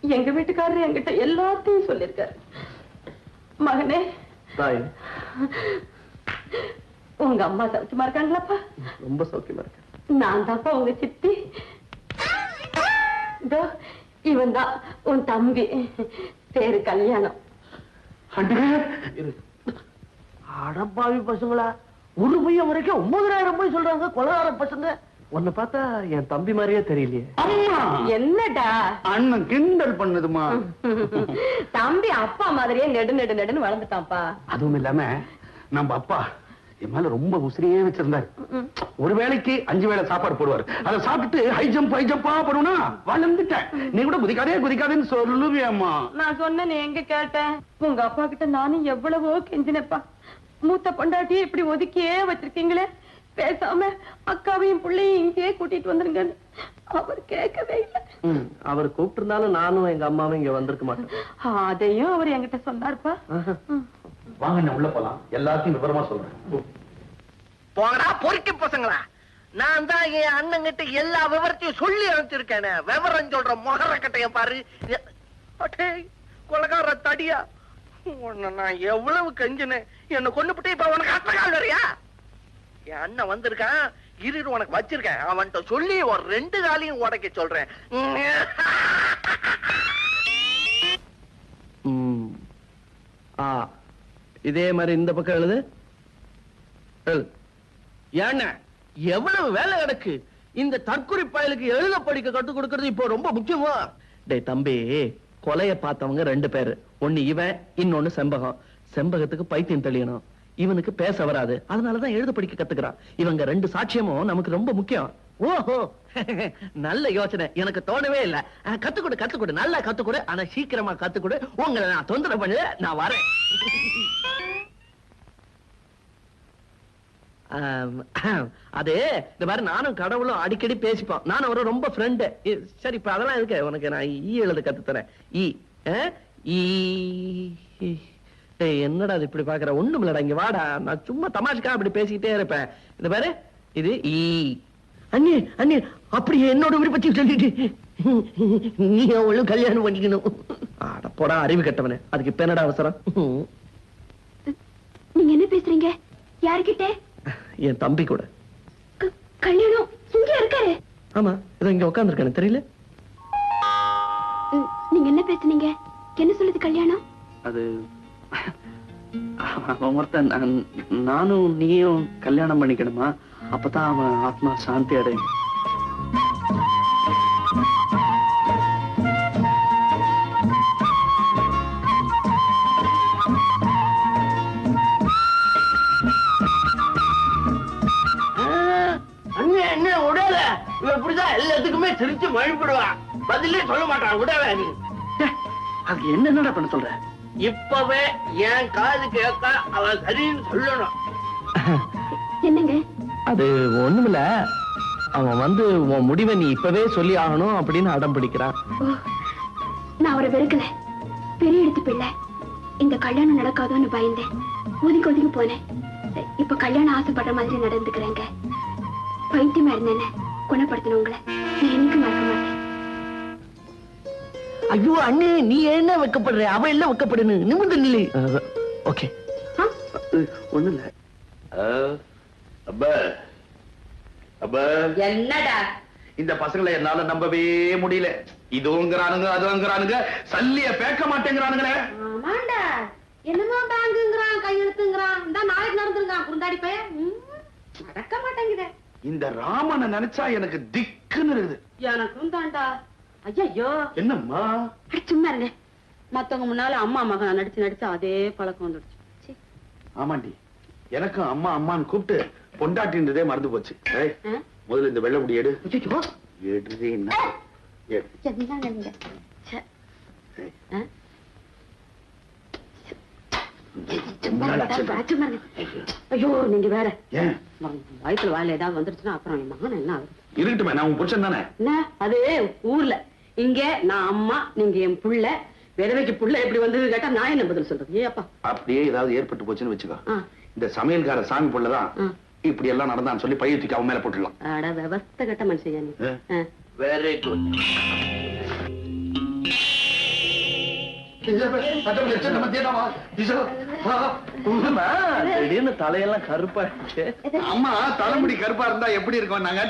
எங்க வீட்டுக்காரர் என்கிட்ட எல்லாத்தையும் சொல்லியிருக்காரு மகனே. தாய். உங்க அம்மா சௌக்கியமா இருக்காங்களாப்பா? ரொம்ப சௌக்கியமா இருக்கேன் நான் தான்ப்பா உங்க சித்தி. இவன் தான் உன் தம்பி. பேரு கல்யாணம். அடப்பாவி பசங்களா. ஒரு பையன் வரைக்கும் ஒன்பதாயிரம் போய் சொல்றாங்க கொலகார பசங்க. உன்னை பார்த்தா என் தம்பி மாதிரியே தெரியலையே. அம்மா! என்னடா? அண்ணன் கிண்டல் பண்ணுதுமா? தம்பி அப்பா மாதிரியே நெடு நெடு நெடுன்னு வளர்ந்துட்டான்ப்பா. அதுவும் இல்லாம நம்ம அப்பா என் மேல ரொம்ப உசிரியே வச்சிருந்தாரு. ஒரு வேளைக்கு அஞ்சு வேளை சாப்பாடு போடுவாரு. அதை சாப்பிட்டு ஹை ஜம்ப் ஹை ஜம்பா பண்ணுனா வளர்ந்துட்டேன். நீ கூட குதிக்காதே குதிக்காதேன்னு சொல்லுவியம்மா. நான் சொன்னேன் நீ எங்க கேட்டேன்? உங்க அப்பா கிட்ட நானும் எவ்வளவோ கெஞ்சினப்பா மூத்த பொண்டாட்டியை இப்படி ஒதுக்கியே வச்சிருக்கீங்களே. பேசாம அக்காவையும் பிள்ளையும் இங்கேயே கூட்டிட்டு வந்துருங்க. அவர் கேட்கவே இல்லை. அவர் கூப்பிட்டு இருந்தாலும் நானும் எங்க அம்மாவும் இங்க வந்திருக்க மாட்டோம். அதையும் அவர் என்கிட்ட சொன்னார்ப்பா. வாங்க நான் உள்ள போலாம்? எல்லாத்தையும் விவரமா சொல்றேன். போங்கடா பொறுக்கி பசங்களா. நான் தான் என் அண்ணங்கிட்ட எல்லா விவரத்தையும் சொல்லி அனுப்பிச்சிருக்கேனே. விவரம் சொல்ற மொகர கட்டைய பாரு. கொலகார தடியா. உன்னை நான் எவ்வளவு கெஞ்சினேன். என்ன கொண்டு போட்டு இப்ப உனக்கு அத்த கால் வரியா என் அண்ணன் வந்திருக்கான். இரு உனக்கு வச்சிருக்கேன். அவன்கிட்ட சொல்லி ஒரு ரெண்டு காலையும் உடைக்க சொல்றேன். இதே மாதிரி இந்த பக்கம் எழுது. எழுது எவ்வளவு வேலை கிடக்கு? இந்த தற்கொலை பயலுக்கு எழுத படிக்க கத்துக் கொடுக்கறது இப்போ ரொம்ப முக்கியமா? டே தம்பி கொலைய பார்த்தவங்க ரெண்டு பேரு. ஒன்னு இவன் இன்னொன்னு செம்பகம். செம்பகத்துக்கு பைத்தியம் தெளியணும். இவனுக்கு பேச வராது. அதனாலதான் எழுத படிக்க கத்துக்கிறான். இவங்க ரெண்டு சாட்சியமும் நமக்கு ரொம்ப முக்கியம். ஓஹோ. நல்ல யோசனை. எனக்கு தோணவே இல்ல. அஹ், கத்துக்கொடு கத்துக்கொடு. நல்லா கத்துக்கொடு. ஆனா சீக்கிரமா கத்துக்கொடு. உங்களை நான் தொந்தரவு பண்ணல. நான் வரேன். அது இந்த மாதிரி நானும் கடவுளும் அடிக்கடி பேசிப்போம். நானும் அவரும் ரொம்ப ஃப்ரெண்டு சரி இப்ப அதெல்லாம் இருக்கு உனக்கு நான் ஈ எழுத கத்து தரேன் ஈ ஆ? ஈ என்னடா இது இப்படி பாக்குற? ஒண்ணும் இல்லடா இங்க வாடா. நான் சும்மா தமாஷுக்கா அப்படி பேசிக்கிட்டே இருப்பேன். இந்த பாரு இது ஈ. அண்ணி அண்ணி அப்படி என்னோட விருப்பத்தை சொல்லிட்டு. நீ அவளும் கல்யாணம் பண்ணிக்கணும். அட போடா அறிவு கெட்டவனே. அதுக்கு இப்ப என்னடா அவசரம்? நீங்க என்ன பேசுறீங்க? யாருக்கிட்ட என் தம்பி கூட. கல்யாணம் இங்க இருக்காரு. ஆமா இதோ இங்க உட்காந்துருக்கானே தெரியல? நீங்க என்ன பேசுனீங்க? என்ன சொல்லுது கல்யாணம்? அது ஒருத்தன் நான்- நானும் நீயும் கல்யாணம் பண்ணிக்கணுமா? அப்பதான் அவன் ஆத்மா சாந்தி அடையும். அண்ணே என்ன உடல. இவ இப்படிதான் எல்லாத்துக்குமே சிரிச்சு மழுப்பிடுவா பதிலே சொல்ல மாட்டான் உடல. நீ அதுக்கு என்ன என்னடா பண்ண சொல்ற? இப்பவே என் காது கேட்க அவன் சரின்னு சொல்லணும். என்னங்க? அது ஒண்ணுமில்ல. அவன் வந்து உன் முடிவை நீ இப்பவே சொல்லி ஆகணும் அப்படின்னு அடம் பிடிக்கிறான். ஓ, நான் அவரை வெறுக்கல. பெரிய எடுத்து பிள்ளை இந்த கல்யாணம் நடக்காதோன்னு பயந்தேன். ஒதுக்கி ஒதுக்கி போனேன். இப்ப கல்யாணம் ஆசைப்படுற மாதிரி நடந்துக்கிறேங்க. பைத்தியமா இருந்தேன்னு குணப்படுத்தின உங்களை. நான் என்னைக்கும் மறக்க ஐயோ அண்ணே நீ என்ன வைக்கப்படுற? அவ எல்லாம் வைக்கப்படுன்னு? நிமிர்ந்து நில்லு. ஓகே. ஆ? ஒண்ணு இல்ல. அப்ப அப்ப என்னடா? இந்த பசங்களை என்னால நம்பவே முடியல. இதுங்கிறானுங்க அதுங்கிறானுங்க சல்லிய பேக்க மாட்டேங்கிறானுங்களே. ஆமாண்டா. என்னமோ பேங்குங்கிறான் கையெழுத்துங்கிறான். இந்த நாளைக்கு நடந்துருக்கான் குருந்தாடி பையன் நடக்க மாட்டேங்குதே. இந்த ராமனை நினைச்சா எனக்கு திக்குன்னு இருக்குது. எனக்கும் தாண்டா. ஐயோ என்னம்மா? அடி சும்மா இருங்க. மத்தவங்க முன்னால அம்மா மகன் நடிச்சு நடிச்சு அதே பழக்கம் வந்துடுச்சு. ஆமாண்டி. எனக்கும் அம்மா அம்மான்னு கூப்பிட்டு பொண்டாட்டின்றதே மறந்து போச்சு? முதல்ல இந்த வெள்ளை முடி எடு. எடுறி என்ன எடு. என்னங்க நீங்க ச்சே. ஆ? சும்மா இருங்க, சும்மா இருங்க. ஐயோ. நீங்க வேற. ஏன்? வயிற்றுல வாயில ஏதாவது வந்துருச்சுன்னா அப்புறம் என் மகன் என்ன ஆகுது? இருக்கட்டுமே நான் உன் புருஷன் தானே? என்ன? அது ஊர்ல. இங்க நான் அம்மா நீங்க என் புள்ள. விதவைக்கு புள்ள எப்படி வந்தது கேட்டா நான் என்ன பதில் சொல்றது? ஏ அப்பா. அப்படியே ஏதாவது ஏற்பட்டு போச்சுன்னு வச்சுக்கோ. இந்த சமையல்கார சாமி புள்ளதான். இப்படி எல்லாம் நடந்தான்னு சொல்லி பைய தூக்கி அவன் மேல போட்டுடலாம். அட விவஸ்த கட்ட மனுஷன். வெரி குட் திடீர்னு தலையெல்லாம் கருப்பாச்சு அம்மா தலைமுடி கருப்பா இருந்தா எப்படி இருக்கும்? நாங்க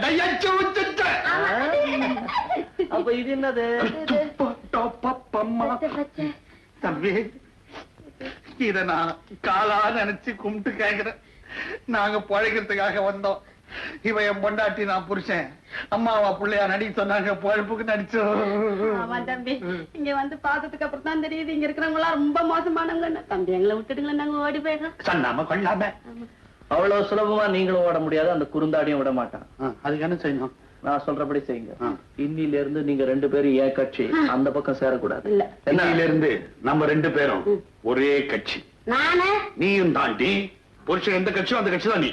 அப்ப இது என்னது? தம்பி இத நான் காலா நினைச்சு கும்பிட்டு கேக்குறேன். நாங்க பழைக்கிறதுக்காக வந்தோம். இவ என் பொண்டாட்டி நான் புருஷன். அம்மாவா பிள்ளையா நடிக்க சொன்னாங்க பழப்புக்கு நடிச்சோம் ஆமா தம்பி. இங்க வந்து பார்த்ததுக்கு அப்புறம் தான் தெரியுது இங்க இருக்கிறவங்க எல்லாம் ரொம்ப மோசமானவங்க தம்பி எங்களை விட்டுடுங்களேன் நாங்க ஓடி சண்டாம கொள்ளாம. அவ்வளவு சுலபமா நீங்களும் ஓட முடியாது அந்த குறுந்தாடியும் விட மாட்டான். அதுக்கு என்ன செய்யணும்? நான் சொல்றபடி செய்யுங்க. இன்னில இருந்து நீங்க ரெண்டு பேரும் ஏன் கட்சி? அந்த பக்கம் சேரக்கூடாது. இல்ல. இன்னையில இருந்து நம்ம ரெண்டு பேரும் ஒரே கட்சி. நானே? நீயும் தாண்டி புருஷன் எந்த கட்சியோ அந்த கட்சி தான் நீ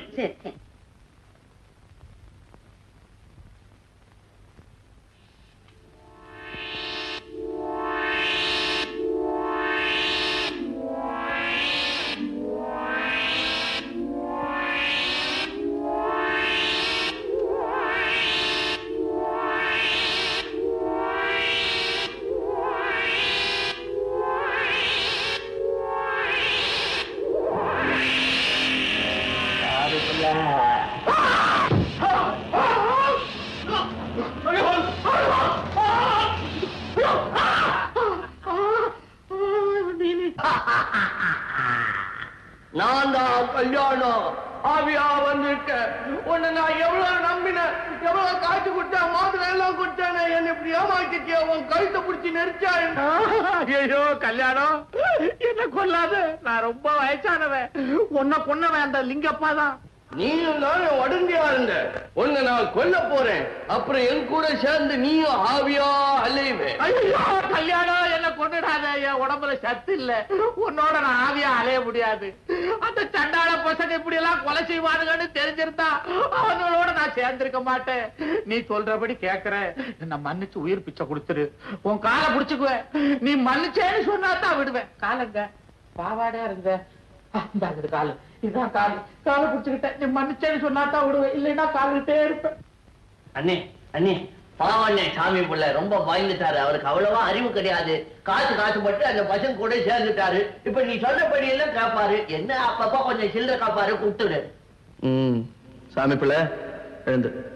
நான் தான் கல்யாணம். ஆவியா வந்துட்டேன் உன்னை நான் எவ்வளவு நம்பினேன்? எவ்வளவு காட்டு கொடுத்தேன்? மாத்திரை எல்லாம் கொடுத்தேன்? என்ன இப்படி ஏமாத்திட்டியா? உன் கழுத்தை பிடிச்சி நெரிச்சா ஐயோ கல்யாணம். என்ன கொல்லாத. நான் ரொம்ப வயசானவன். உன்னை கொன்னவன் அந்த லிங்கப்பா தான். நீயும் நானும் உடம்பியா இருந்த? உன்னை நான் கொல்ல போறேன். அப்புறம் என் கூட சேர்ந்து நீயும் ஆவியா அலைவே ஐயோ கல்யாணம் என்ன கொண்டுடாத? என் உடம்புல சத்து இல்ல. உன்னோட நான் ஆவியா அலைய முடியாது. அந்த சண்டாள பசங்க இப்படி எல்லாம் கொலை செய்வானுங்கன்னு தெரிஞ்சிருந்தா அவங்களோட நான் சேர்ந்திருக்க மாட்டேன். நீ சொல்றபடி கேக்குற. என்ன மன்னிச்சு உயிர் பிச்சை கொடுத்துரு. உன் காலை புடிச்சுக்குவேன். நீ மன்னிச்சேன்னு சொன்னா தான் விடுவேன். காலங்க பாவாடா இருந்தேன் இந்த காலு. இதான் காலு. காலை புடிச்சுக்கிட்டேன். நீ மன்னிச்சேன்னு சொன்னா தான் விடுவேன். இல்லைன்னா காலுகிட்டே இருப்பேன். அண்ணே அண்ணே பாவம் அண்ணே சாமி பிள்ளை. ரொம்ப பயந்துட்டாரு. அவருக்கு அவ்வளவா அறிவு கிடையாது. காசு காசு பட்டு அந்த பசங்க கூட சேர்ந்துட்டாரு. இப்ப நீ சொன்னபடி எல்லாம் காப்பாரு என்ன அப்பப்ப கொஞ்சம் சில்லற காப்பாரு கொடுத்துடு. ம். சாமி பிள்ளை எழுந்து.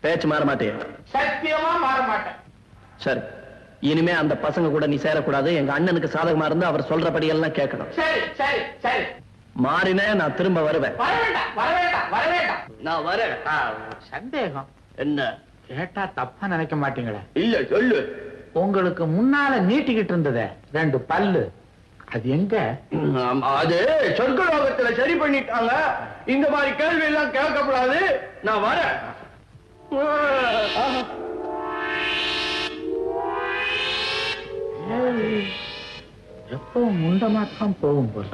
பேச்சு மாற மாட்டே சத்தியமா மாற மாட்டேன். சரி. இனிமே அந்த பசங்க கூட நீ சேரக்கூடாது. எங்க அண்ணனுக்கு சாதகமா இருந்து அவர் சொல்றபடி எல்லாம் கேட்கணும். சரி சரி சரி. மாறினே நான் திரும்ப வருவேன். வர வேண்டாம் வர வேண்டாம் வர வேண்டாம். நான் வரேன். ஆ, சந்தேகம். என்ன? கேட்டா தப்பா நினைக்க மாட்டீங்களே? இல்ல சொல்லு. உங்களுக்கு முன்னால நீட்டிக்கிட்டு இருந்ததே ரெண்டு பல்லு. அது எங்க? அது சொர்க்கலோகத்துல சரி பண்ணிட்டாங்க. இந்த மாதிரி கேள்வி எல்லாம் கேட்கக்கூடாது. நான் வரேன். எப்பவும் முண்டமா தான் போகும் போல.